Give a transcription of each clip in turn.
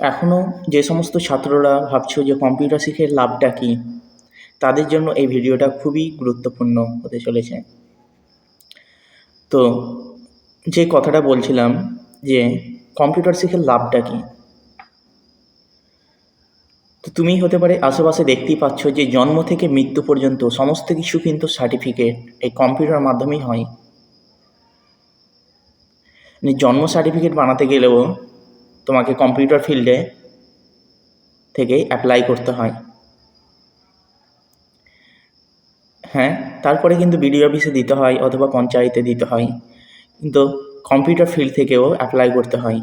এখনও যে সমস্ত ছাত্ররা ভাবছ যে কম্পিউটার শিখে লাভটা কী, তাদের জন্য এই ভিডিওটা খুবই গুরুত্বপূর্ণ হতে চলেছে। তো যে কথাটা বলছিলাম যে কম্পিউটার শিখে লাভটা কী, তো তুমি হতে পারে আশেপাশে দেখতেই পাচ্ছ যে জন্ম থেকে মৃত্যু পর্যন্ত সমস্ত কিছু কিন্তু সার্টিফিকেট এই কম্পিউটার মাধ্যমেই হয়। মানে জন্ম সার্টিফিকেট বানাতে গেলেও তোমাকে কম্পিউটার ফিল্ডে থেকে অ্যাপ্লাই করতে হয়। হ্যাঁ তারপরে কিন্তু বিডিও অফিসে দিতে হয় অথবা পঞ্চায়েতে দিতে হয়। কিন্তু কম্পিউটার ফিল্ড থেকেও অ্যাপ্লাই করতে হয়।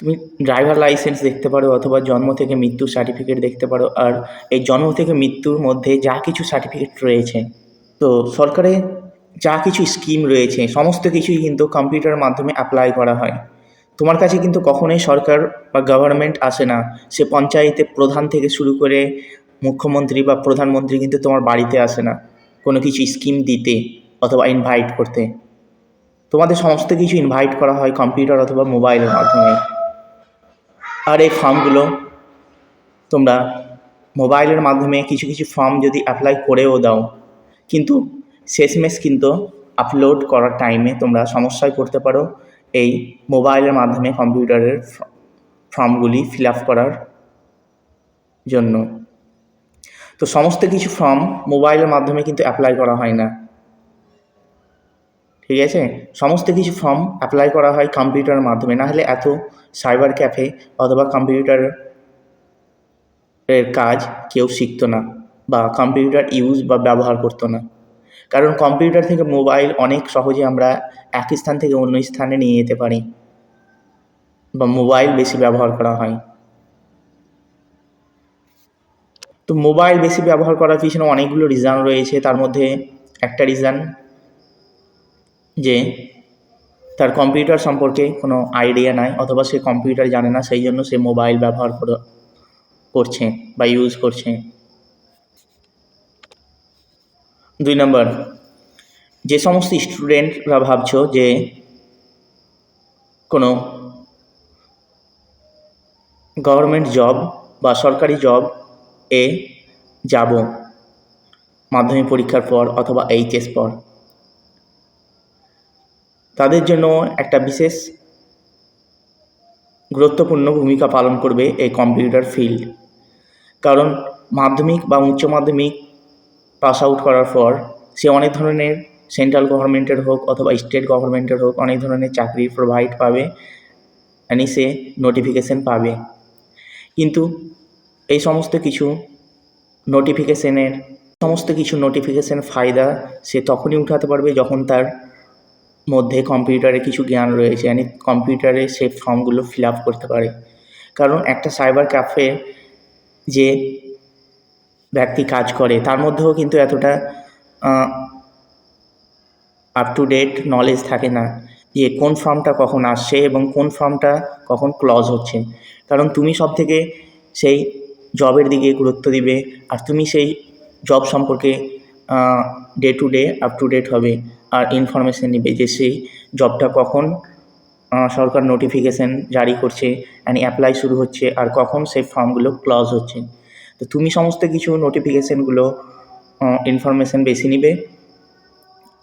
তুমি ড্রাইভার লাইসেন্স দেখতে পারো অথবা জন্ম থেকে মৃত্যুর সার্টিফিকেট দেখতে পারো। আর এই জন্ম থেকে মৃত্যুর মধ্যে যা কিছু সার্টিফিকেট রয়েছে, তো সরকারে যা কিছু স্কিম রয়েছে, সমস্ত কিছুই কিন্তু কম্পিউটারের মাধ্যমে অ্যাপ্লাই করা হয়। তোমার কাছে কিন্তু কখনোই সরকার বা গভর্নমেন্ট আসে না। সে পঞ্চায়েতে প্রধান থেকে শুরু করে মুখ্যমন্ত্রী বা প্রধানমন্ত্রী কিন্তু তোমার বাড়িতে আসে না। কোনো কিছু স্কিম দিতে অথবা ইনভাইট করতে। তোমাদের সমস্ত কিছু ইনভাইট করা হয় কম্পিউটার অথবা মোবাইলের মাধ্যমে। আর এই ফর্মগুলো তোমরা মোবাইলের মাধ্যমে কিছু কিছু ফর্ম যদি অ্যাপ্লাই করেও দাও। কিন্তু শেষমেশ কিন্তু আপলোড করার টাইমে তোমরা সমস্যায় পড়তে পারো। এই মোবাইলের মাধ্যমে কম্পিউটারের ফর্মগুলি ফিল আপ করার জন্য। তো সমস্ত কিছু ফর্ম মোবাইলের মাধ্যমে কিন্তু অ্যাপ্লাই করা হয় না। ঠিক আছে? সমস্ত কিছু ফর্ম অ্যাপ্লাই করা হয় কম্পিউটারের মাধ্যমে। না হলে এত সাইবার ক্যাফে অথবা কম্পিউটার এর কাজ কেউ শিখতো না বা কম্পিউটার ইউজ বা ব্যবহার করতো না। কারণ কম্পিউটার থেকে মোবাইল অনেক সহজে আমরা এক স্থান থেকে অন্য স্থানে নিয়ে যেতে পারি বা মোবাইল বেশি ব্যবহার করা হয়। তো মোবাইল বেশি ব্যবহার করার পিছনে অনেকগুলো রিজন রয়েছে। তার মধ্যে একটা রিজন যে তার কম্পিউটার সম্পর্কে কোনো আইডিয়া নাই অথবা সে কম্পিউটার জানে না, সেই জন্য সে মোবাইল ব্যবহার করে, করছে বা ইউজ করছে। দুই নম্বর, যে সমস্ত স্টুডেন্টরা ভাবছ যে কোনো গভর্নমেন্ট জব বা সরকারি জব এ যাব মাধ্যমিক পরীক্ষার পর অথবা এইচএস পর, তাদের জন্য একটা বিশেষ গুরুত্বপূর্ণ ভূমিকা পালন করবে এই কম্পিউটার ফিল্ড। কারণ মাধ্যমিক বা উচ্চ মাধ্যমিক পাস আউট করার পর সে অনেক ধরনের সেন্ট্রাল গভর্নমেন্টের হোক অথবা স্টেট গভর্নমেন্টের হোক অনেক ধরনের চাকরি প্রোভাইড পাবে অ্যানি সে নোটিফিকেশান পাবে। কিন্তু এই সমস্ত কিছু নোটিফিকেশানের সমস্ত কিছু নোটিফিকেশান ফায়দা সে তখনই উঠাতে পারবে যখন তার মধ্যে কম্পিউটারে কিছু জ্ঞান রয়েছে মানে কম্পিউটারে সে ফর্মগুলো ফিল আপ করতে পারে। কারণ একটা সাইবার ক্যাফে যে ব্যক্তি কাজ করে, তার মধ্যেও কিন্তু এতটা আপ টু ডেট নলেজ থাকে না যে কোন ফর্মটা কখন আসছে এবং কোন ফর্মটা কখন ক্লজ হচ্ছে। কারণ তুমি সব থেকে সেই জবের দিকে গুরুত্ব দিবে আর তুমি সেই জব সম্পর্কে day to day up to date হবে আর ইনফরমেশান নেবে যে সেই জবটা কখন সরকার নোটিফিকেশান জারি করছে অ্যান্ড অ্যাপ্লাই শুরু হচ্ছে আর কখন সেই ফর্মগুলো ক্লজ হচ্ছে। তো তুমি সমস্ত কিছু নোটিফিকেশানগুলো ইনফরমেশান বেশি নিবে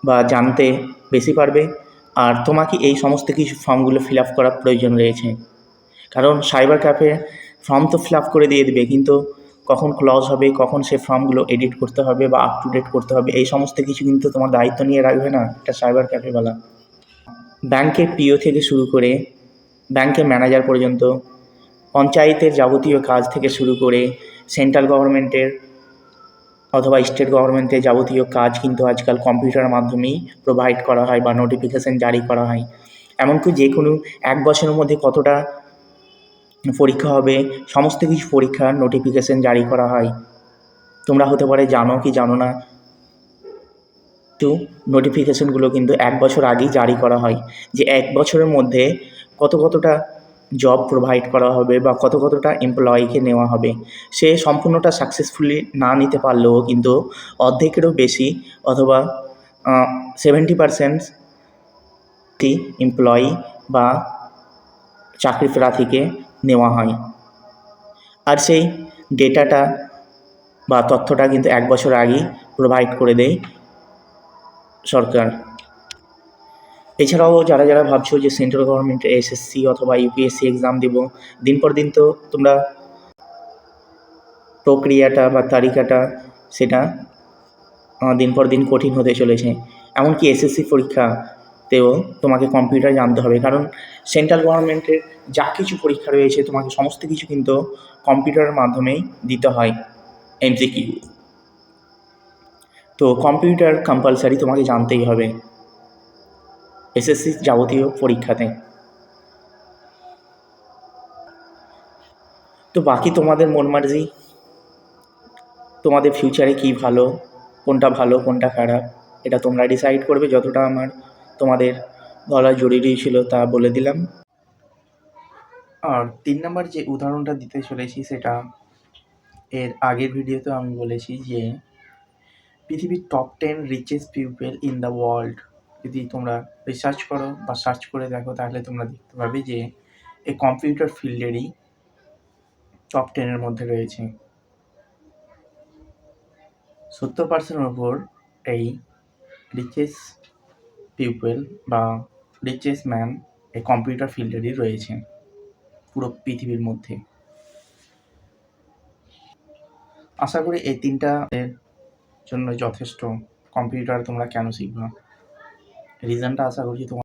বা জানতে বেশি পারবে। আর তোমাকে এই সমস্ত কিছু ফর্মগুলো ফিল আপ করার প্রয়োজন রয়েছে। কারণ সাইবার ক্যাফে ফর্ম তো ফিল আপ করে দিয়ে দেবে, কিন্তু কখন ক্লজ হবে, কখন সে ফর্মগুলো এডিট করতে হবে বা আপ টু ডেট করতে হবে, এই সমস্ত কিছু কিন্তু তোমার দায়িত্ব নিয়ে রাখবে না একটা সাইবার ক্যাফেওয়ালা ব্যাংকের পিও থেকে শুরু করে ব্যাংকের ম্যানেজার পর্যন্ত পঞ্চায়েতের যাবতীয় কাজ থেকে শুরু করে সেন্ট্রাল গভর্নমেন্টের অথবা স্টেট গভর্নমেন্টের যাবতীয় কাজ কিন্তু আজকাল কম্পিউটারের মাধ্যমেই প্রোভাইড করা হয় বা নোটিফিকেশান জারি করা হয়। এমনকি যে কোনো এক বছরের মধ্যে কতটা পরীক্ষা হবে, সমস্ত কিছু পরীক্ষার নোটিফিকেশান জারি করা হয়। তোমরা হতে পারে জানো কি জানো না, তো নোটিফিকেশানগুলো কিন্তু এক বছর আগেই জারি করা হয়। যে এক বছরের মধ্যে কত কতটা জব প্রোভাইড করা হবে বা কত কতটা এমপ্লয়িকে নেওয়া হবে, সে সম্পূর্ণটা সাকসেসফুলি না নিতে পারলেও কিন্তু অর্ধেকেরও বেশি অথবা সেভেন্টি পারসেন্ট এমপ্লয়ি বা চাকরি প্রার্থীকে নেওয়া হয়। আর সেই ডেটাটা বা তথ্যটা কিন্তু এক বছর আগেই প্রোভাইড করে দেয় সরকার। এছাড়াও যারা যারা ভাবছ যে সেন্ট্রাল গভর্নমেন্টের এসএসসি অথবা ইউপিএসসি এক্সাম দেবো, দিন পর দিন তো তোমরা প্রক্রিয়াটা বা তালিকাটা সেটা দিন পর দিন কঠিন হতে চলেছে। এমনকি এসএসসি পরীক্ষাতেও তোমাকে কম্পিউটার জানতে হবে, কারণ সেন্ট্রাল গভর্নমেন্টের যা কিছু পরীক্ষা রয়েছে, তোমাকে সমস্ত কিছু কিন্তু কম্পিউটারের মাধ্যমেই দিতে হয় এমসিকিউ তো কম্পিউটার কম্পালসারি তোমাকে জানতেই হবে। এসএসসি যাবতীয় পরীক্ষাতে। তো বাকি তোমাদের মন মার্জি, তোমাদের ফিউচারে কী ভালো, কোনটা ভালো, কোনটা খারাপ, এটা তোমরা ডিসাইড করবে যতটা আমার তোমাদের বলা জরুরি ছিল তা বলে দিলাম। আর তিন নম্বর যে উদাহরণটা দিতে চলেছি সেটা এর আগের ভিডিওতে আমি বলেছি যে পৃথিবীর top ten richest people in the world যদি তোমরা রিসার্চ করো বা সার্চ করে দেখো, তাহলে তোমরা দেখতে পাবে যে এই কম্পিউটার ফিল্ডেরই টপ টেনের মধ্যে রয়েছে। সত্তর পার্সেন্টের ওপর এই রিচেস পিপল বা রিচেস ম্যান এই কম্পিউটার ফিল্ডেরই রয়েছে পুরো পৃথিবীর মধ্যে। আশা করি এই তিনটা জন্য যথেষ্ট। কম্পিউটার তোমরা কেন শিখবা? রিজনটা আশা করছি তোমার